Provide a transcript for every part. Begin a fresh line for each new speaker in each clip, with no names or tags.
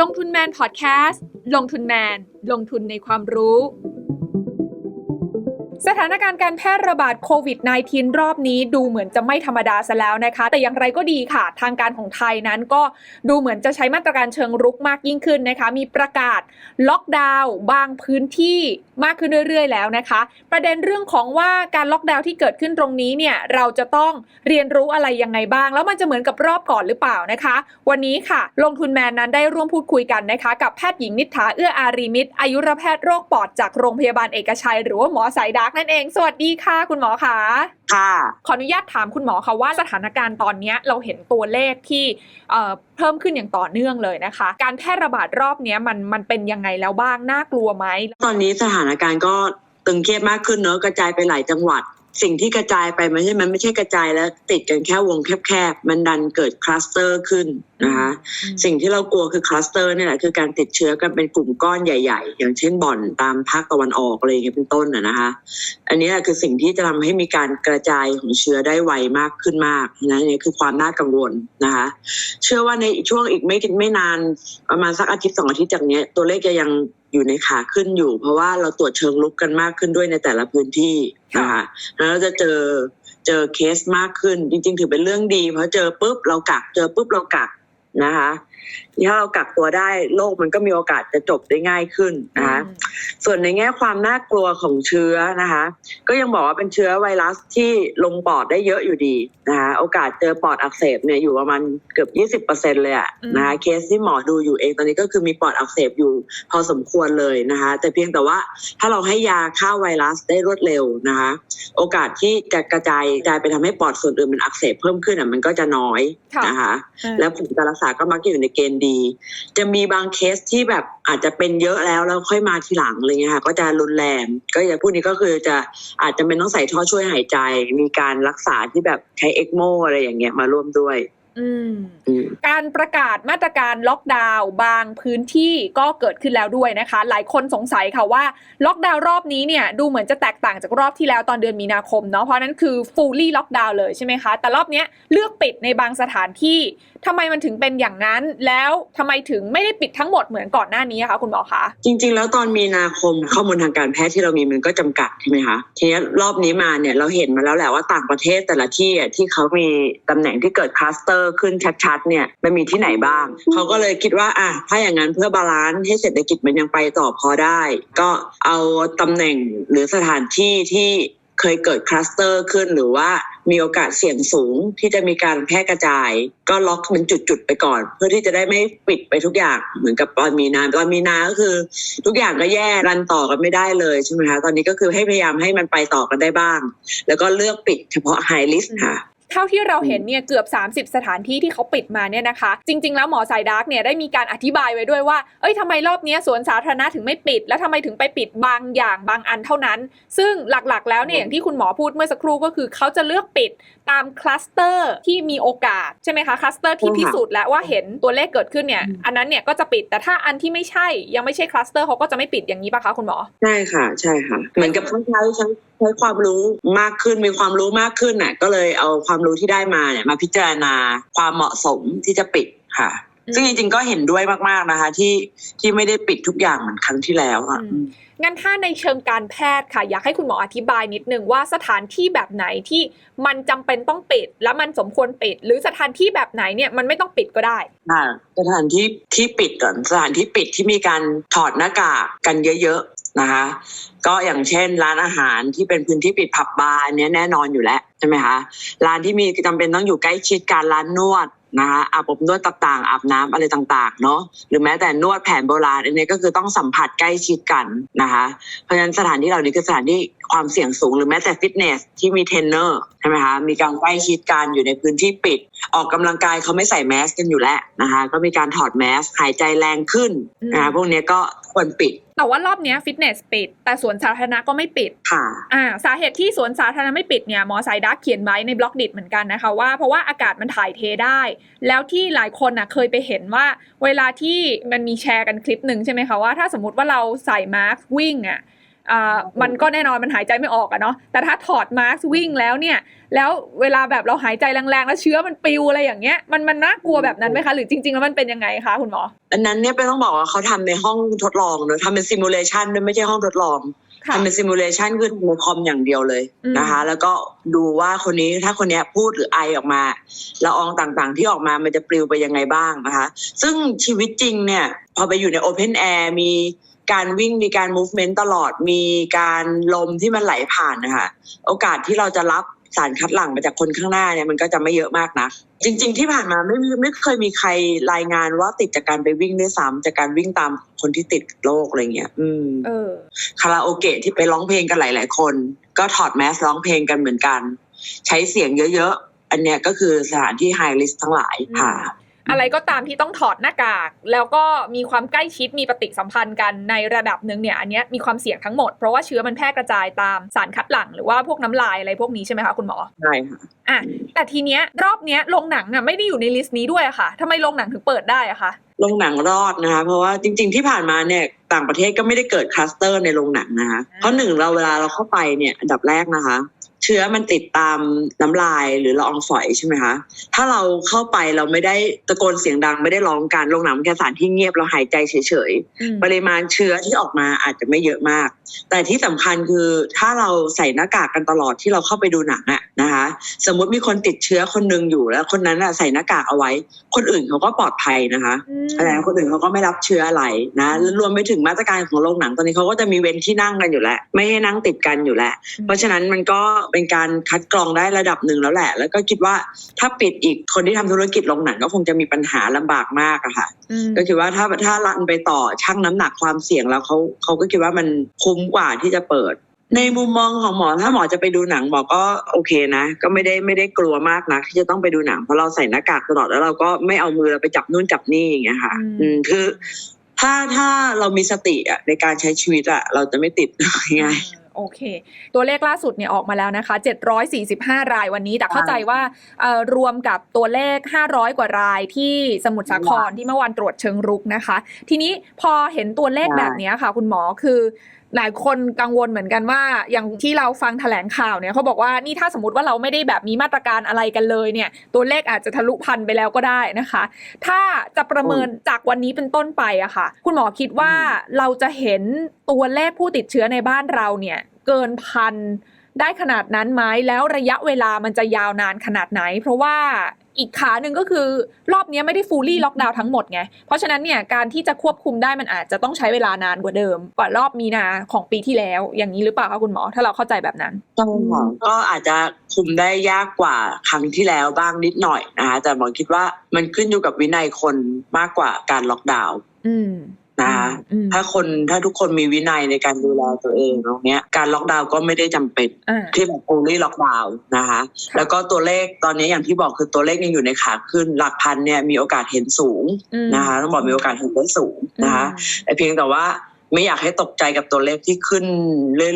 ลงทุนแมนพอดแคสต์ ลงทุนแมน ลงทุนในความรู้ สถานการณ์การแพร่ระบาดโควิด -19 รอบนี้ดูเหมือนจะไม่ธรรมดาซะแล้วนะคะ แต่อย่างไรก็ดีค่ะ ทางการของไทยนั้นก็ดูเหมือนจะใช้มาตรการเชิงรุกมากยิ่งขึ้นนะคะ มีประกาศล็อกดาวน์บางพื้นที่มากขึ้นเรื่อยๆ แล้วนะคะ ประเด็นเรื่องของว่าการล็อกดาวน์ที่เกิดขึ้นตรงนี้เนี่ยเราจะต้องเรียนรู้อะไรยังไงบ้าง แล้วมันจะเหมือนกับรอบก่อนหรือเปล่านะคะ วันนี้ค่ะ ลงทุนแมนนั้นได้ร่วมพูดคุยกันนะคะ กับแพทย์หญิงนิษฐาเอื้ออารีมิตรอายุรแพทย์โรคปอดจากโรงพยาบาลเอกชัย หรือว่าหมอสายดักนั่นเอง สวัสดีค่ะ คุณหมอค่ะ
ค่ะ
ขออนุญาตถามคุณหมอค่ะว่าสถานการณ์ตอนนี้เราเห็นตัวเลขที่เอ่อเพิ่มขึ้นอย่างต่อเนื่องเลยนะคะ การแพร่ระบาดรอบนี้มันมันเป็นยังไงแล้วบ้างน่ากลัวไหม
ตอนนี้สถานการณ์ก็ตึงเครียดมากขึ้นเนอะกระจายไปหลายจังหวัด สิ่งที่กระจายไปมันไม่ใช่มันไม่ใช่กระจายแล้วติดกันแค่วงแคบๆ มันดันเกิดคลัสเตอร์ขึ้นนะคะสิ่งที่เรากลัวคือคลัสเตอร์นี่แหละคือการติดเชื้อกันเป็นกลุ่มก้อนใหญ่ ๆ อย่างเช่นบ่อนตามภาคตะวันออกอะไรอย่างเงี้ยเป็นต้นนะนะคะ อันนี้แหละคือสิ่งที่จะทำให้มีการกระจายของเชื้อได้ไวมากขึ้นมากนะนี่คือความน่ากังวลนะคะ เชื่อว่าในช่วงอีกไม่ไม่นานประมาณสักอาทิตย์สองอาทิตย์จากเนี้ยตัวเลขจะยัง อยู่ในขาขึ้นอยู่ เพราะว่าเราตรวจเชิงลุกกันมากขึ้นด้วยในแต่ละพื้นที่นะคะแล้วเราจะเจอเจอเคสมากขึ้นจริง ๆ ถือเป็นเรื่องดี เพราะเจอปุ๊บเรากักเจอปุ๊บเรากักนะคะ ถ้าเรากักตัวได้โรคมันก็มีโอกาสจะจบได้ง่ายขึ้นนะคะส่วนในแง่ความน่ากลัวของเชื้อนะคะ ก็ยังบอกว่าเป็นเชื้อไวรัสที่ลงปอดได้เยอะอยู่ดีนะคะโอกาสเจอปอดอักเสบเนี่ยอยู่ประมาณเกือบ20%เลยอะ
อืม
นะคะเคสที่หมอดูอยู่เองตอนนี้ก็คือมีปอดอักเสบอยู่พอสมควรเลยนะคะ แต่เพียงแต่ว่าถ้าเราให้ยาฆ่าไวรัสได้รวดเร็วนะคะ โอกาสที่จะกระจายกลายไปทำให้ปอดส่วนอื่นมันอักเสบเพิ่มขึ้นอะมันก็จะน้อย
ค่ะ
นะคะ
อืม
แล้วผลการรักษาก็มักจะอยู่ในเกณฑ์ดี จะมีบางเคสที่แบบอาจจะเป็นเยอะแล้วแล้วค่อยมาทีหลังอะไรเงี้ยค่ะ ก็จะรุนแรงก็อย่างพวกนี้ก็คือจะอาจจะเป็นต้องใส่ท่อช่วยหายใจ มีการรักษาที่แบบใช้เอ็กโมอะไรอย่างเงี้ยมาร่วมด้วย
อืม
อืม
การประกาศมาตรการล็อกดาวน์บางพื้นที่ก็เกิดขึ้นแล้วด้วยนะคะ หลายคนสงสัยค่ะว่าล็อกดาวน์รอบนี้เนี่ยดูเหมือนจะแตกต่างจากรอบที่แล้วตอนเดือนมีนาคมเนาะเพราะนั้นคือ fully ล็อกดาวน์เลยใช่ไหมคะ แต่รอบเนี้ยเลือกปิดในบางสถานที่ ทำไมมันถึงเป็นอย่างนั้นแล้วทำไมถึงไม่ได้ปิดทั้งหมดเหมือนก่อนหน้านี้คะคุณหมอคะ
จริง ๆ แล้วตอนมีนาคมข้อมูลทางการแพทย์ที่เรามีมันก็จำกัดใช่ไหมคะทีนี้รอบนี้มาเนี่ยเราเห็นมาแล้วแหละว่าต่างประเทศแต่ละที่ที่เขามีตำแหน่งที่เกิดคลัสเตอร์ขึ้นชัดๆเนี่ยมันมีที่ไหนบ้างเขาก็เลยคิดว่าอะถ้าอย่างนั้นเพื่อบาลานซ์ให้เศรษฐกิจมันยังไปต่อพอได้ ก็เอาตำแหน่งหรือสถานที่ที่ เคยเกิดคลัสเตอร์ขึ้นหรือว่ามีโอกาสเสี่ยงสูงที่จะมีการแพร่กระจาย ก็ล็อกเป็นจุดๆไปก่อน เพื่อที่จะได้ไม่ปิดไปทุกอย่างเหมือนกับตอนมีนาตอนมีนาก็คือ ทุกอย่างก็แย่รันต่อกันไม่ได้เลยใช่ไหมคะตอนนี้ก็คือให้พยายามให้มันไปต่อกันได้บ้าง แล้วก็เลือกปิดเฉพาะไฮลิสค่ะ
เท่าที่เราเห็นเนี่ยเกือบ 30 สถานที่ที่เขาปิดมาเนี่ยนะคะ จริง ๆ แล้วหมอสายดาร์กเนี่ยได้มีการอธิบายไว้ด้วยว่า เอ้ยทำไมรอบนี้สวนสาธารณะถึงไม่ปิด แล้วทำไมถึงไปปิดบางอย่างบางอันเท่านั้น ซึ่งหลักๆ แล้วเนี่ยอย่างที่คุณหมอพูดเมื่อสักครู่ก็คือเขาจะเลือกปิดตามคลัสเตอร์ที่มีโอกาสใช่ไหมคะคลัสเตอร์ที่
ใช่ค่ะ
พิสูจน์แล้วว่าเห็นตัวเลขเกิดขึ้นเนี่ย
อืม
อันนั้นเนี่ยก็จะปิดแต่ถ้าอันที่ไม่ใช่ยังไม่ใช่คลัสเตอร์เขาก็จะไม่ปิดอย่างนี้ป่ะคะคุณหมอ
ใช่ค่ะ ใช่ค่ะ เหมือนกับเขาใช้ใช้ใช้ความรู้มากขึ้นมีความรู้มากขึ้นน่ะก็เลยเอาความรู้ที่ได้มาเนี่ยมาพิจารณาความเหมาะสมที่จะปิดค่ะ
อืม
ซึ่งจริงๆก็เห็นด้วยมากๆนะคะ ที่ที่ไม่ได้ปิดทุกอย่างเหมือนครั้งที่แล้วอะ
อืมงั้นถ้าในเชิงการแพทย์ค่ะ อยากให้คุณหมออธิบายนิดนึงว่าสถานที่แบบไหนที่มันจำเป็นต้องปิด แล้วมันสมควรปิด หรือสถานที่แบบไหนเนี่ยมันไม่ต้องปิดก็ได้
ค่ะสถานที่ที่ปิดก่อนสถานที่ปิดที่มีการถอดหน้ากากกันเยอะๆนะคะ ก็อย่างเช่น ร้านอาหารที่เป็นพื้นที่ปิดผับบาร์อันเนี้ยแน่นอนอยู่แล้วใช่ไหมคะร้านที่มีจำเป็นต้องอยู่ใกล้ชิดการร้านนวด นะคะอาบอบนวดต่างๆอาบน้ำอะไรต่างๆเนาะหรือแม้แต่นวดแผนโบราณอันนี้ก็คือต้องสัมผัสใกล้ชิดกันนะคะ เพราะฉะนั้นสถานที่เหล่านี้คือสถานที่ความเสี่ยงสูงหรือแม้แต่ฟิตเนสที่มีเทรนเนอร์ ใช่ไหมคะมีการใกล้ชิดกันอยู่ในพื้นที่ปิด ออกกำลังกายเขาไม่ใส่แมสกันอยู่แล้วนะคะ ก็มีการถอดแมสหายใจแรงขึ้นนะคะพวกเนี้ยก็ควรปิด
แต่ว่ารอบเนี้ยฟิตเนสปิด แต่สวนสาธารณะก็ไม่ปิด
ค่ะ
อ่าสาเหตุที่สวนสาธารณะไม่ปิดเนี่ยหมอสายดักเขียนไว้ในบล็อกดิเหมือนกันนะคะว่าเพราะว่าอากาศมันถ่ายเทได้ แล้วที่หลายคนน่ะเคยไปเห็นว่า เวลาที่มันมีแชร์กันคลิปหนึ่งใช่ไหมคะว่าถ้าสมมติว่าเราใส่มาสก์วิ่งอะอ่า มันก็แน่นอนมันหายใจไม่ออกอะเนาะแต่ถ้าถอดมาสก์วิ่งแล้วเนี่ย แล้วเวลาแบบเราหายใจแรงๆ แล้วเชื้อมันปลิวอะไรอย่างเงี้ยมันมันน่ากลัวแบบนั้นไหมคะ หรือจริงๆแล้วมันเป็นยังไงคะคุณหมอ
อันนั้นเนี่ยเป็นต้องบอกว่าเขาทำในห้องทดลองเนอะทำเป็นซิมูเลชันด้วยไม่ใช่ห้องทดลอง
ค่ะ
ทำเป็นซิมูเลชันคือในคอมอย่างเดียวเลย
อืม
นะคะ แล้วก็ดูว่าคนนี้ถ้าคนเนี้ยพูดหรือไอออกมาละอองต่างๆ ที่ออกมามันจะปลิวไปยังไงบ้างนะคะ ซึ่งชีวิตจริงเนี่ย พอไปอยู่ในโอเพนแอร์มี การวิ่งมีการ movement ตลอดมีการลมที่มันไหลผ่านนะคะโอกาสที่เราจะรับสารคัดหลั่งมาจากคนข้างหน้าเนี่ยมันก็จะไม่เยอะมากนะจริง ๆ ที่ผ่านมาไม่มีไม่เคยมีใครรายงานว่าติดจากการไปวิ่งด้วยซ้ำจากการวิ่งตามคนที่ติดโรคอะไรเงี้ย อืม
เออ
คาราโอเกะที่ไปร้องเพลงกันหลาย ๆ คน ก็ถอดแมสร้องเพลงกันเหมือนกัน ใช้เสียงเยอะ ๆ อันเนี้ยก็คือสถานที่ไฮริสทั้งหลายค่ะ
อะไรก็ตามที่ต้องถอดหน้ากาก แล้วก็มีความใกล้ชิดมีปฏิสัมพันธ์กันในระดับหนึ่งเนี่ยอันเนี้ยมีความเสี่ยงทั้งหมด เพราะว่าเชื้อมันแพร่กระจายตามสารคัดหลั่งหรือว่าพวกน้ำลายอะไรพวกนี้ใช่ไหมคะคุณหมอ
ใช่ค่ะ
อะแต่ทีเนี้ยรอบเนี้ยโรงหนังน่ะไม่ได้อยู่ในลิสต์นี้ด้วยอะค่ะทำไมโรงหนังถึงเปิดได้อะคะ
โรงหนังรอดนะคะเพราะว่าจริง ๆ ที่ผ่านมาเนี่ยต่างประเทศก็ไม่ได้เกิดคลัสเตอร์ในโรงหนังนะคะเพราะหนึ่งเราเวลาเราเข้าไปเนี่ยอันดับแรกนะคะ เชื้อมันติดตามน้ำลายหรือละอองฝอยใช่ไหมคะถ้าเราเข้าไปเราไม่ได้ตะโกนเสียงดังไม่ได้ร้องกันโรงหนังมันแค่สถานที่เงียบเราหายใจเฉยๆ
อืม
ปริมาณเชื้อที่ออกมาอาจจะไม่เยอะมาก แต่ที่สำคัญคือถ้าเราใส่หน้ากากกันตลอดที่เราเข้าไปดูหนังอะ นะคะ สมมุติมีคนติดเชื้อคนหนึ่งอยู่แล้ว คนนั้นอะใส่หน้ากากเอาไว้ คนอื่นเขาก็ปลอดภัยนะคะ
อืม
อะไรนะคนอื่นเขาก็ไม่รับเชื้ออะไรนะแล้วรวมไปถึงมาตรการของโรงหนังตอนนี้เขาก็จะมีเว้นที่นั่งกันอยู่แล้วไม่ให้นั่งติดกันอยู่แล้วเพราะฉะนั้นมันก็เป็นการคัดกรองได้ระดับหนึ่งแล้วแหละ แล้วก็คิดว่าถ้าปิดอีกคนที่ทำธุรกิจโรงหนังก็คงจะมีปัญหาลำบากมากอะค่ะ
อืม
ก็คิดว่าถ้าถ้ารันไปต่อชั่งน้ำหนักความเสี่ยงแล้วเขาเขาก็คิดว่ามันคุ้มกว่าที่จะเปิด ในมุมมองของหมอถ้าหมอจะไปดูหนังหมอก็โอเคนะ ก็ไม่ได้ไม่ได้กลัวมากนะที่จะต้องไปดูหนังเพราะเราใส่หน้ากากตลอดแล้วเราก็ไม่เอามือเราไปจับนู่นจับนี่อย่างเงี้ยค่ะ อืมคือ ถ้าถ้าเรามีสติอะในการใช้ชีวิตอะเราจะไม่ติดง่าย
โอเค ตัวเลขล่าสุดเนี่ยออกมาแล้วนะคะ 745 รายวันนี้ แต่เข้าใจว่าเอ่อรวมกับตัวเลข 500 กว่ารายที่สมุทรสาครที่เมื่อวานตรวจเชิงรุกนะคะ ทีนี้พอเห็นตัวเลขแบบเนี้ยค่ะ คุณหมอคือ หลายคนกังวลเหมือนกันว่า อย่างที่เราฟังแถลงข่าวเนี่ยเขาบอกว่านี่ถ้าสมมติว่าเราไม่ได้แบบมีมาตรการอะไรกันเลยเนี่ย ตัวเลขอาจจะทะลุพันไปแล้วก็ได้นะคะ ถ้าจะประเมินจากวันนี้เป็นต้นไปอะค่ะ คุณหมอคิดว่าเราจะเห็นตัวเลขผู้ติดเชื้อในบ้านเราเนี่ย เกินพันได้ขนาดนั้นไหมแล้วระยะเวลามันจะยาวนานขนาดไหน เพราะว่า อีกขาหนึ่งก็คือรอบนี้ไม่ได้ฟูลี่ล็อกดาวน์ทั้งหมดไง เพราะฉะนั้นเนี่ยการที่จะควบคุมได้มันอาจจะต้องใช้เวลานานกว่าเดิม กว่ารอบมีนาของปีที่แล้ว อย่างนี้หรือเปล่าคะคุณหมอ ถ้าเราเข้าใจแบบนั้น
ๆต้องหมอก็อาจจะคุมได้ยากกว่าครั้งที่แล้วบ้างนิดหน่อยนะคะแต่หมอคิดว่ามันขึ้นอยู่กับวินัยคนมากกว่าการล็อกดาวน์
อืม
นะคะ
อืม
ถ้าคนถ้าทุกคนมีวินัยในการดูแลตัวเองตรงเนี้ยการล็อกดาวน์ก็ไม่ได้จำเป็น
อ่า
ที่แบบฟูลี่ล็อกดาวน์นะคะแล้วก็ตัวเลขตอนนี้อย่างที่บอกคือตัวเลขยังอยู่ในขาขึ้นหลักพันเนี่ยมีโอกาสเห็นสูง
อืม
นะคะต้องบอกมีโอกาสเห็นได้สูงนะคะแต่เพียงแต่ว่า ไม่อยากให้ตกใจกับตัวเลขที่ขึ้น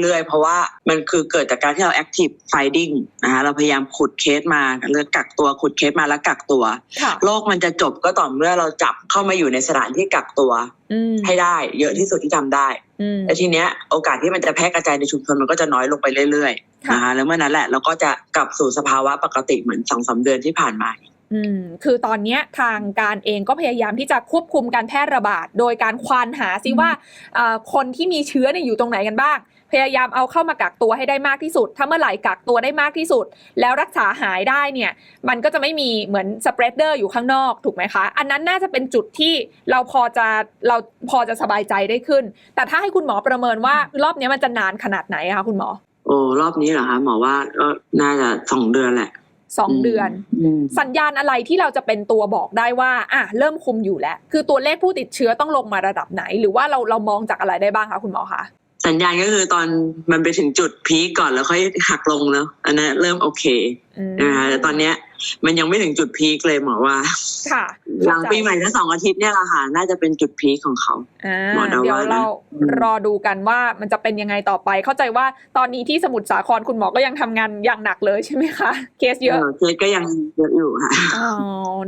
เรื่อยๆ เพราะว่ามันคือเกิดจากการที่เรา active finding นะคะเราพยายามขุดเคสมาเลือกกักตัวขุดเคสมาแล้วกักตัว
ค่ะ
โรคมันจะจบก็ต่อเมื่อเราจับเข้ามาอยู่ในสถานที่กักตัว
อืม
ให้ได้เยอะที่สุดที่ทำได้
อืม
และทีเนี้ยโอกาสที่มันจะแพร่กระจายในชุมชนมันก็จะน้อยลงไปเรื่อยๆ
ค่ะ
นะคะแล้วเมื่อนั้นแหละเราก็จะกลับสู่สภาวะปกติเหมือนสองสาเดือนที่ผ่านมา
อืมคือตอนเนี้ยทางการเองก็พยายามที่จะควบคุมการแพร่ระบาด โดยการควานหาซิว่าเอ่อคนที่มีเชื้อเนี่ยอยู่ตรงไหนกันบ้าง พยายามเอาเข้ามากักตัวให้ได้มากที่สุด ถ้าเมื่อไหร่กักตัวได้มากที่สุด แล้วรักษาหายได้เนี่ย มันก็จะไม่มีเหมือนสเปรดเดอร์อยู่ข้างนอกถูกไหมคะ อันนั้นน่าจะเป็นจุดที่เราพอจะเราพอจะสบายใจได้ขึ้น แต่ถ้าให้คุณหมอประเมินว่ารอบเนี้ยมันจะนานขนาดไหนอะคะคุณหมอ
โอ้รอบนี้เหรอคะหมอว่าก็น่าจะสองเดือนแหละ
สองเดือน
ม
สัญญาณอะไรที่เราจะเป็นตัวบอกได้ว่า อะเริ่มคุมอยู่แล้ว คือตัวเลขผู้ติดเชื้อต้องลงมาระดับไหน หรือว่าเราเรามองจากอะไรได้บ้างคะคุณหมอคะ
สัญญาณก็คือตอนมันไปถึงจุดพีคก่อนแล้วค่อยหักลงแล้ว อันนั้นเริ่มโอเค
อืม
นะคะแต่ตอนเนี้ย มันยังไม่ถึงจุดพีคเลยหมอว่า
ค่ะ
หลังปีใหม่ทั้งสองอาทิตย์เนี่ยแหละค่ะน่าจะเป็นจุดพีคของเขา
อ่า
หมอเดา
เดี๋ยว
ว่านะ
เรา
อืม
รอดูกันว่ามันจะเป็นยังไงต่อไป เข้าใจว่าตอนนี้ที่สมุทรสาครคุณหมอก็ยังทำงานอย่างหนักเลยใช่ไหมคะเคสเยอะ
เออเคสก็ยังเยอะอยู่ค่ะ
อ๋อ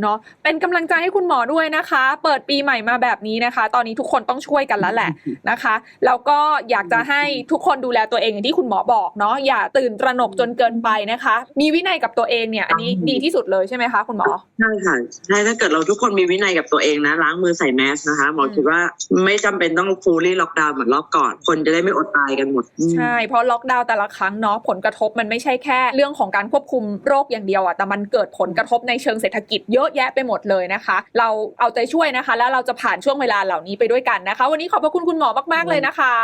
เนาะเป็นกำลังใจให้คุณหมอด้วยนะคะ เปิดปีใหม่มาแบบนี้นะคะ ตอนนี้ทุกคนต้องช่วยกันแล้วแหละนะคะแล้วก็อยากจะให้ทุกคนดูแลตัวเองอย่างที่คุณหมอบอกเนาะอย่าตื่นตระหนกจนเกินไปนะคะ มีวินัยกับตัวเองเนี่ย อันนี้ดีที่สุดเลยใช่ไหมคะคุณหมอ
ใช่ค่ะใช่ถ้าเกิดเราทุกคนมีวินัยกับตัวเองนะล้างมือใส่แมสนะคะหมอ
อืม
คิดว่าไม่จำเป็นต้องฟูลี่ล็อกดาวน์เหมือนรอบก่อน คนจะได้ไม่อดตายกันหมดอืม
ใช่เพราะล็อกดาวน์แต่ละครั้งเนาะผลกระทบมันไม่ใช่แค่ เรื่องของการควบคุมโรคอย่างเดียวอะแต่มันเกิดผลกระทบในเชิงเศรษฐกิจเยอะแยะไปหมดเลยนะคะ เราเอาใจช่วยนะคะ แล้วเราจะผ่านช่วงเวลาเหล่านี้ไปด้วยกันนะคะ วันนี้ขอบพระคุณคุณหมอมากๆเลยนะคะ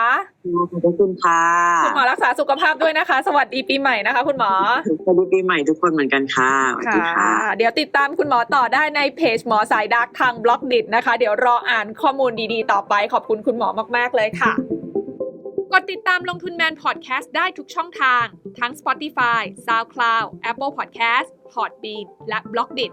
ขอบคุณค่ะ
คุณหมอรักษาสุขภาพด้วยนะคะ สวัสดีปีใหม่นะคะ คุณหมอ
สวัสดีปีใหม่ทุกคนเหมือนกันค่ะสวัสดีค่ะ
เดี๋ยวติดตามคุณหมอต่อได้ในเพจหมอสายดักทางบล็อกดินะคะ เดี๋ยวรออ่านข้อมูลดีๆ ต่อไป ขอบคุณคุณหมอมาก ๆ เลยค่ะ กดติดตามลงทุนแมนพอดแคสต์ได้ทุกช่องทาง ทั้ง Spotify, SoundCloud, Apple Podcast, Podbean และ b l o c k d i t